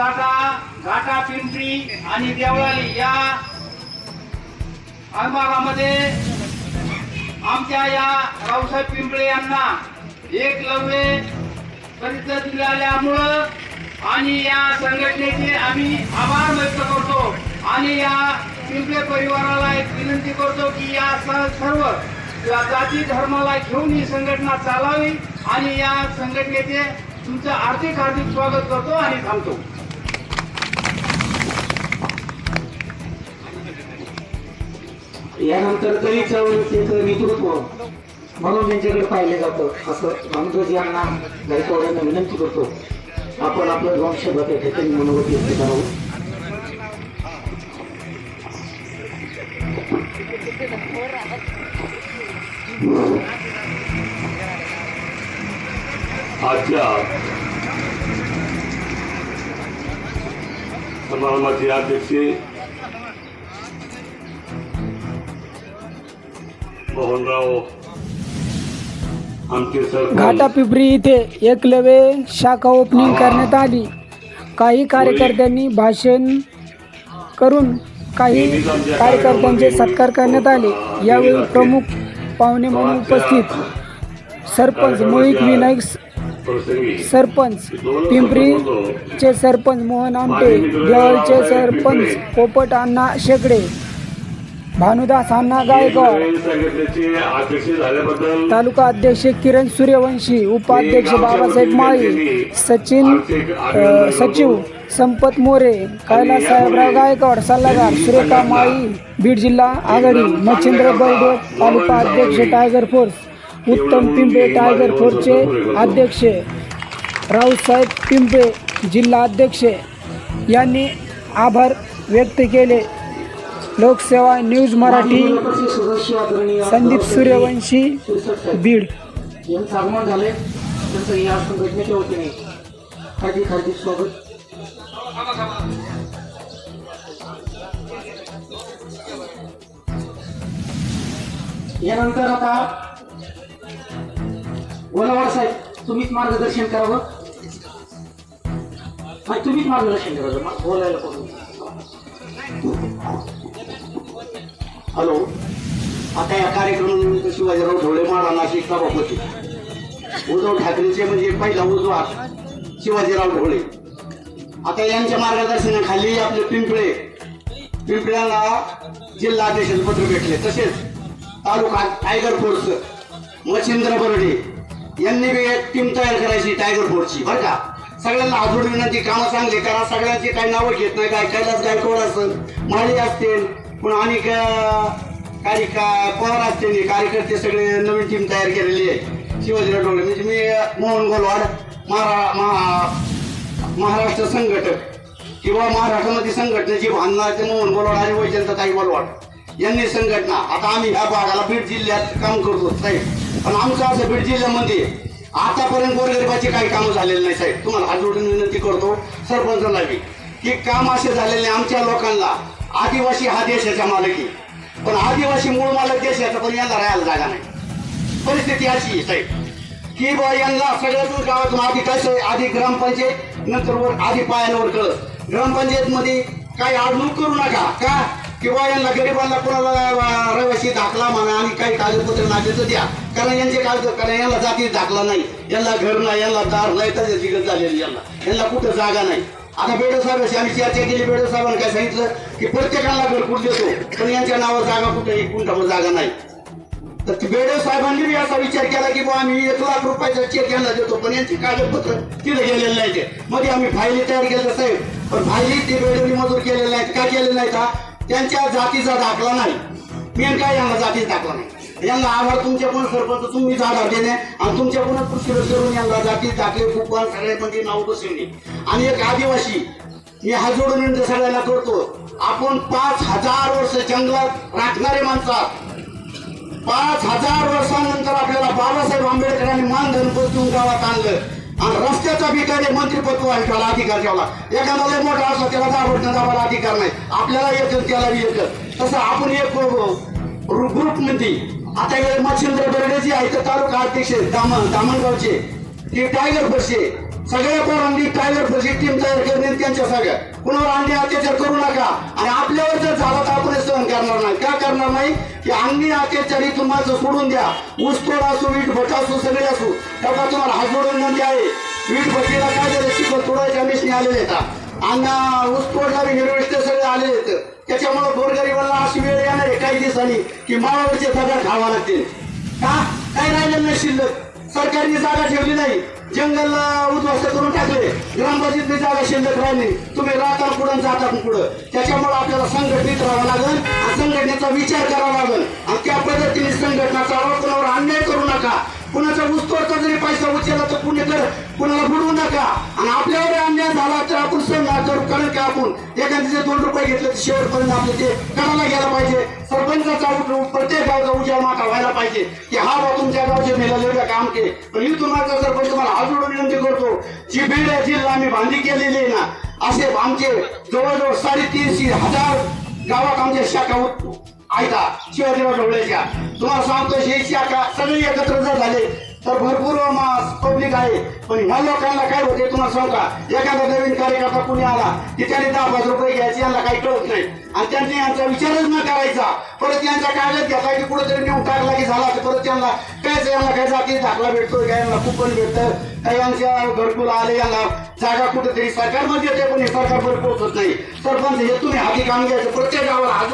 घाटा घाटा पिंपरी आणि देवळाली या आगमागामध्ये आमच्या या रावसाहेब पिंपळे यांना एक लवले परिचय दिल्यामुळं आणि या संघटनेचे आम्ही आभार व्यक्त करतो आणि या पिंपळे परिवाराला एक विनंती करतो की या सर्व या जाती धर्माला घेऊन ही संघटना चालावी आणि या संघटनेचे तुमचं आर्थिक हार्दिक स्वागत करतो आणि थांबतो. यानंतर तरी चळवळीचं नेतृत्व म्हणून त्यांच्याकडे पाहिलं जातं. असं रामदास यांना गायकवाडांना विनंती करतो. आपण आपलं दोन शब्दात या ठिकाणी मनोगत व्यक्त करावं. आजच्या समारंभाचे अध्यक्ष मोहनराव घाटा पिंपरी इथे एकलव्य शाखा ओपनिंग करण्यात आली. काही कार्यकर्त्यांनी भाषण करून काही कार्यकर्त्यांचे सत्कार करण्यात आले. यावेळी प्रमुख पाहुणे म्हणून उपस्थित सरपंच मोहित विनायक सरपंच पिंपरीचे सरपंच मोहन आमटे देवळचे सरपंच पोपट अण्णा शेकडे भानुदास अण्णा गायकवाड तालुका अध्यक्ष किरण सूर्यवंशी उपाध्यक्ष बाबासाहेब माळी सचिन सचिव संपत मोरे कैलास साहेबराव गायकवाड सल्लागार सुरेखा माळी बीड जिल्हा आघाडी मच्छिंद्र बर्डे तालुका अध्यक्ष टायगर फोर्स उत्तम पिंपे टायगर फोर्सचे अध्यक्ष रावसाहेब पिंपे जिल्हा अध्यक्ष यांनी आभार व्यक्त केले. लोकसेवा न्यूज मराठी सदस्य संदीप सूर्यवंशी बीड. यांचं आगमन झाले त्यांचं या संघटनेच्या वतीने हार्दिक हार्दिक स्वागत. यानंतर आता गोलावाड साहेब तुम्हीच मार्गदर्शन करावं नाही तुम्हीच मार्गदर्शन करावं बोलायला हॅलो. आता या कार्यक्रमानिमित्त शिवाजीराव ढोळे महाराज नाशिक सभापती उद्धव ठाकरेचे म्हणजे पहिला उजवा शिवाजीराव ढोळे आता यांच्या मार्गदर्शनाखाली आपले पिंपळे. पिंपळ्याला जिल्हा पत्र भेटले. तसेच तालुका टायगर फोर्स मच्छिंद्र बर्डे यांनी बी एक टीम तयार करायची टायगर फोर्सची बरं का? सगळ्यांना हातोड विनंती कामं चांगली करा. सगळ्यांची काही नावं घेत नाही काय कैलास गायकवाड असेल माळी असतील पुन्हा अनेक काही का पवार असतील कार्यकर्ते सगळे नवीन टीम तयार केलेली आहे. शिवाजीराव डोळे म्हणजे मी मोहन गोलवाड महारा महा महाराष्ट्र संघटक किंवा महाराष्ट्रामध्ये संघटनेची भांडणार ते मोहन गोलवाड आणि वैजंतताई गोलवाड यांनी संघटना. आता आम्ही ह्या भागाला बीड जिल्ह्यात काम करतो साहेब. पण आमचं असं बीड जिल्ह्यामध्ये आतापर्यंत गोरगरिबाची काही कामं झालेली नाही साहेब. तुम्हाला हात जोडून विनंती करतो सरपंचाला बी की काम असे झालेले आमच्या लोकांना. आदिवासी हा देशाचा मालकी पण आदिवासी मूळ मालक देशाचा पण यांना राहायला जागा नाही. परिस्थिती अशी साहेब. की बा यांना सगळ्यातून गावातून आधी कसं आहे आधी ग्रामपंचायत नंतर वर आधी पायावर कळत ग्रामपंचायत मध्ये काही अडणूक करू नका का? किंवा यांना गरिबांना कोणाला रहिवाशी रहिवासी दाखला म्हणा आणि काही कागदपत्र नाही तर द्या. कारण यांचे कागद कारण यांना जाती दाखला नाही. यांना घर नाही यांना दार नाही तर झालेली यांना. यांना कुठं जागा नाही. आता बेडो साहेबांशी आम्ही चर्चा केली. बेडो साहेबांनी काय सांगितलं की प्रत्येकाला घरकुल देतो पण यांच्या नावावर जागा कुठे कुंठावर जागा नाही. तर ते बेडे साहेबांनी बी असा विचार केला की बुवा आम्ही एक लाख रुपयाचा चेक यांना देतो पण यांची कागदपत्र तिथे गेलेले नाही ते मध्ये आम्ही फायली तयार केल्या साहेब पण फायली ते बेडोनी मजूर केलेले नाहीत. का केले नाहीत? का त्यांच्या जातीचा दाखला नाही. मेन काय यांना जातीचा दाखला नाही. यांना आभार तुमच्या पण सरपंच तुम्हीच आधार देणे आणि तुमच्या पण पुरस्कृत करून यांना जाती दाखले कुपन सगळे म्हणजे नाव बसवणे. आणि एक आदिवासी मी हा जोडून विनंती करतो आपण पाच हजार वर्ष जंगलात राखणारे माणसात पाच हजार वर्षानंतर आपल्याला बाबासाहेब आंबेडकरांनी मानधन पोचून गावात आणलं. आणि रस्त्याचा भिकारी मंत्रीपद त्याला अधिकार ठेवला. एखादा लय मोठा असला त्याला दाबडणं दाबायला अधिकार नाही. आपल्याला येतं त्याला येतं तसं आपण एक ग्रुपमध्ये म्हणजे आता हे मच्छिंद्र बर्डे जे आहे ते तालुका अध्यक्ष दामण दामणगावचे. ते टायगर फसे सगळ्या पोरांनी टायगर टीम तयार करणे त्यांच्या सगळ्या. कुणावर अन्य अत्याचार करू नका. आणि आपल्यावर जर झाला तर आपण सहन करणार नाही. का करणार नाही? की अन्य अत्याचारी तुम्हाला सोडून द्या. ऊसतोड असो वीट भट असो सगळे असू. तेव्हा तुम्हाला हात जोडून विनंती आहे. वीट भट्टीला काय झालं? चिखल तोडायच्या मिशनी आलेले आहेत. आणि ऊसतोडला बी सगळे आलेले आहेत. त्याच्यामुळे आहे की माळावरचे पगार खावा लागतील. का? काय राहिलेलं नाही शिल्लक? सरकारने जागा ठेवली नाही. जंगल उद्ध्वस्त करून टाकले. ग्रामपंचायतची जागा शिल्लक राहिली. तुम्ही राहता पुढं जाता पुढं. त्याच्यामुळे आपल्याला संघटित राहावं लागेल संघटनेचा विचार करावा लागेल. आणि त्या पद्धतीने संघटना चालवा कुणावर अन्याय करू नका. कुणाचा ऊसतोडचा जरी पैसा उचलला तर कुणी कर कुणाला बुडवू नका. आणि आपल्यावर अन्याय झाला तर आपण कारण एखाद्याचे दोन रुपये घेतले तर शेवटपर्यंत आपलं ते करायला गेला पाहिजे. सरपंचाचा प्रत्येक गावचा उजाड माका व्हायला पाहिजे. की हा बा तुमच्या गावचे मेला काम के पण इथून माझा सरपंच तुम्हाला हा जोडून विनंती करतो जी बीड जिल्हा आम्ही बांधली केलेली आहे ना असे आमचे जवळजवळ साडेतीनशे हजार गावात आमच्या शाखा ऐका शिवाजीराव ढवळेच्या. तुम्हाला सांगतो हे शाखा सगळे एकत्र जर झाले तर भरपूर पब्लिक आहे पण ह्या लोकांना काय होते तुम्हाला सांगू का? एखादा नवीन कार्यकर्ता कुणी आला की त्याने दहा पाच रुपये घ्यायचे यांना काही कळत नाही. आणि त्यांनी यांचा विचारच न करायचा. परत यांचा कागद घेतला की कुठेतरी नेऊन टाकला की झाला की परत त्यांना कायच यांना काय जाती दाखला भेटतोय काय यांना कुपन भेटतं काय यांच्या घरकुल आले यांना जागा कुठेतरी सरकारमध्ये येते पण हे सरकारपर्यंत पोहोचत नाही. सरपंच हे तुम्ही हाती काम घ्यायचं. प्रत्येक गावाला हात